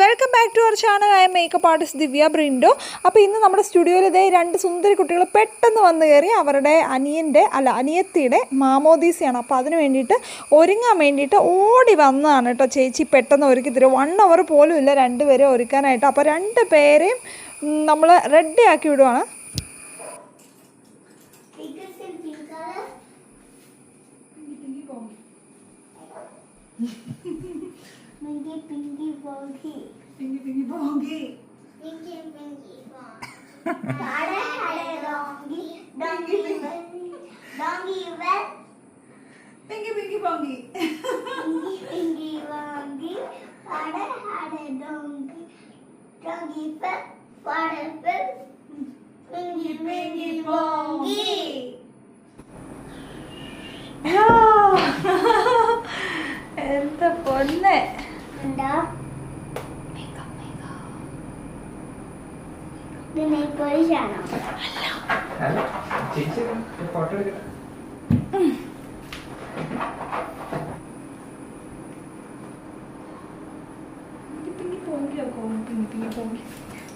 Welcome back to our channel. ആയ makeup artist Divya Brindo. അപ്പോൾ ഇന്ന് നമ്മുടെ സ്റ്റുഡിയോയിൽ ഇതേ രണ്ട് സുന്ദരി കുട്ടികൾ പെട്ടെന്ന് വന്നു കയറി അവരുടെ അനിയന്റെ അല്ല അനിയത്തിയുടെ മാമോദീസയാണ്. അപ്പോൾ അതിന് വേണ്ടിയിട്ട് ഒരുങ്ങാൻ വേണ്ടിയിട്ട് ഓടി വന്നതാണ് കേട്ടോ ചേച്ചി പെട്ടെന്ന് ഒരുക്കി തരും വൺ അവർ പോലും ഇല്ല രണ്ടുപേരെ ഒരുക്കാനായിട്ട്. അപ്പോൾ രണ്ട് പേരെയും നമ്മൾ റെഡി ആക്കി വിടുവാണ്. Pinky pink color. Pinky, pinky, bonky. Pinky, pinky, bonky. Hare, hare, donkey. Donkey, donkey, well. Pinky, pinky, bonky. Hare, hare, donkey. Donkey, well. Hare, well. Pinky, pinky, bonky. എന്താ പൊന്നെ എന്താ ഇത് നെയ് പോളിഷാണോ അല്ല ചേച്ചി ഫോട്ടോ എടുക്കട്ടെ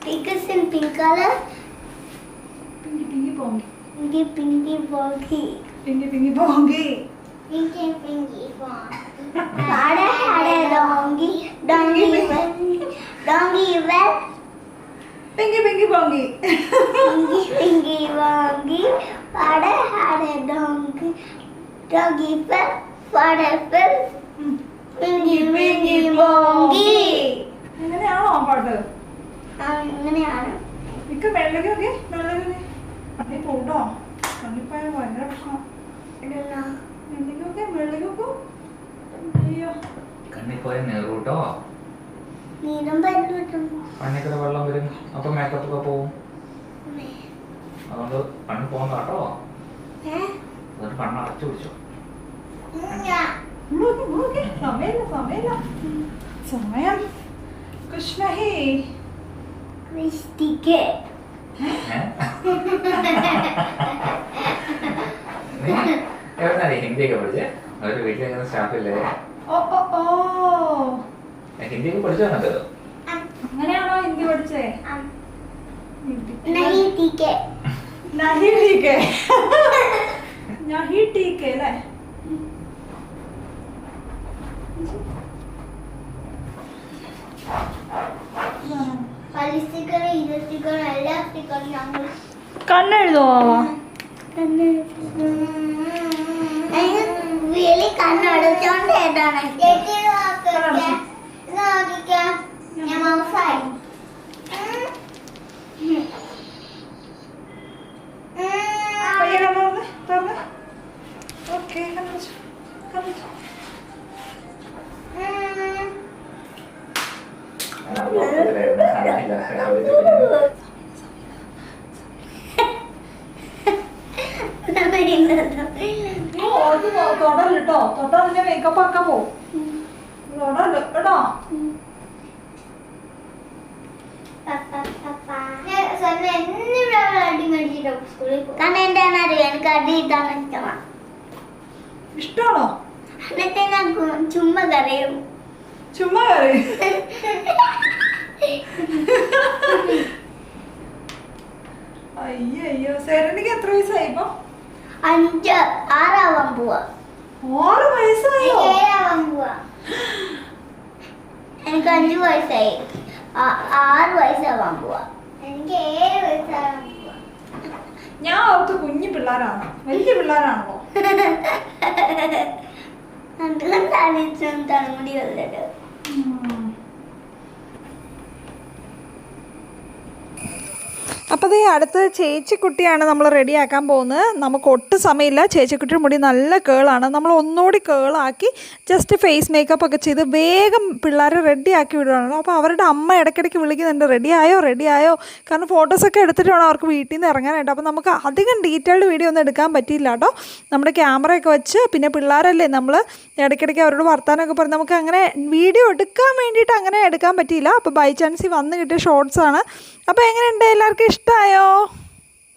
Biggest in pink color. Pinky, pinky, bonky. Pinky Pinky പോങ്കി Pinky, pinky, bonky. had a donkey. Donkey, well. Donkey, well. Pinky, pinky, പോങ്കി Pinky, pinky, bonky. had a donkey. Donkey, well. father well. Pinky, pinky, bonky. അങ്ങനെയാണോ ആ പാട്ട് അങ്ങനെയാണ് മിക്ക വെള്ളകൊക്കെ വെള്ളകൊക്കെ നീ പോട്ടോ കണ്ണിപ്പായ ഭയങ്കര പ്രശ്നം ഇടുന്ന വെള്ളകൊക്കെ വെള്ളകൊക്കെ അയ്യോ. കണ്ണിൽ പോയ നേറൂട്ടോ? നീരും പറ്റും കണ്ണിൽ വെള്ളം വരും. അപ്പൊ മേക്കപ്പ് ഒക്കെ പോവും അതുകൊണ്ട് കണ്ണിൽ പോകുന്ന കേട്ടോ? അതുകൊണ്ട് കണ്ണ് അടച്ചു പിടിച്ചോ. സമയമില്ല സമയമില്ല. സമയം. കൃഷ്ണഹേ. ക്രിസ്റ്റിക്ക് ഏ? എവിടുന്നാണ് ഹിന്ദിയൊക്കെ പഠിച്ചേ? അവർ വീട്ടിൽ എങ്ങനെ സ്റ്റാഫില്ലേ ഹിന്ദിയൊക്കെ പഠിച്ചോ കണ്ടോ അങ്ങനെയാണോ ഹിന്ദി പഠിച്ചേ? കണ്ണെഴുതുവോ വേലി കണ്ണടച്ചോണ്ട് ഏതാണ് നോക്കിക്കാം. ഞാൻ മൗസായി പയ്യെ ട്ടോ. തൊട്ടാ നിന്നെ മേക്കപ്പ് ആക്കാൻ പോവും. തൊടരുത് കേട്ടോ എനിക്ക് അടി ഇതാണ് ഇഷ്ടമാണ് ഇഷ്ടമാണോ എന്നിട്ട് ഞാൻ ചുമ്മാ കറിയും ചുമ്മാ കയറി അയ്യോ അയ്യോ സെരണിക്ക് എത്ര വയസ്സായി ഇപ്പൊ? അഞ്ച് ആറാവാൻ പോവാ. ആറ് വയസ്സായോ? ഏഴാവാൻ പോവാ. എനിക്ക് അഞ്ചു വയസ്സായി. ആറ് വയസ്സാവാൻ പോവാ. എനിക്ക് ഏഴ് വയസ്സാവാൻ പോവാ. ഞാൻ ഓർത്ത് കുഞ്ഞു പിള്ളേരാണോ. വലിയ പിള്ളേരാണല്ലോ അതുകൊണ്ടാണ് ഇത്രയും തലമുടി ഉള്ളത് അപ്പോൾ ദേ അടുത്ത് ചേച്ചിക്കുട്ടിയാണ് നമ്മൾ റെഡിയാക്കാൻ പോകുന്നത്. നമുക്ക് ഒട്ടും സമയമില്ല. ചേച്ചിക്കുട്ടിയുടെ മുടി നല്ല കേളാണ് നമ്മൾ ഒന്നുകൂടി കേളാക്കി ജസ്റ്റ് ഫേസ് മേക്കപ്പ് ഒക്കെ ചെയ്ത് വേഗം പിള്ളേരെ റെഡിയാക്കി വിടുകയാണല്ലോ അപ്പോൾ അവരുടെ അമ്മ ഇടയ്ക്കിടയ്ക്ക് വിളിക്കുന്നുണ്ട് റെഡിയായോ റെഡിയായോ കാരണം ഫോട്ടോസൊക്കെ എടുത്തിട്ട് വേണം അവർക്ക് വീട്ടിൽ നിന്ന് ഇറങ്ങാനായിട്ട്. അപ്പോൾ നമുക്ക് അധികം ഡീറ്റെയിൽഡ് വീഡിയോ ഒന്നും എടുക്കാൻ പറ്റിയില്ല കേട്ടോ. നമ്മുടെ ക്യാമറയൊക്കെ വെച്ച് പിന്നെ പിള്ളേരല്ലേ നമ്മൾ ഇടയ്ക്കിടയ്ക്ക് അവരോട് വർത്താനമൊക്കെ പറഞ്ഞ് നമുക്ക് അങ്ങനെ വീഡിയോ എടുക്കാൻ വേണ്ടിയിട്ട് അങ്ങനെ എടുക്കാൻ പറ്റിയില്ല. അപ്പോൾ ബൈ ചാൻസ് വന്ന് കിട്ടിയ ഷോർട്സാണ് അപ്പോൾ എങ്ങനെയുണ്ട്? എല്ലാവർക്കും ഇഷ്ടമായോ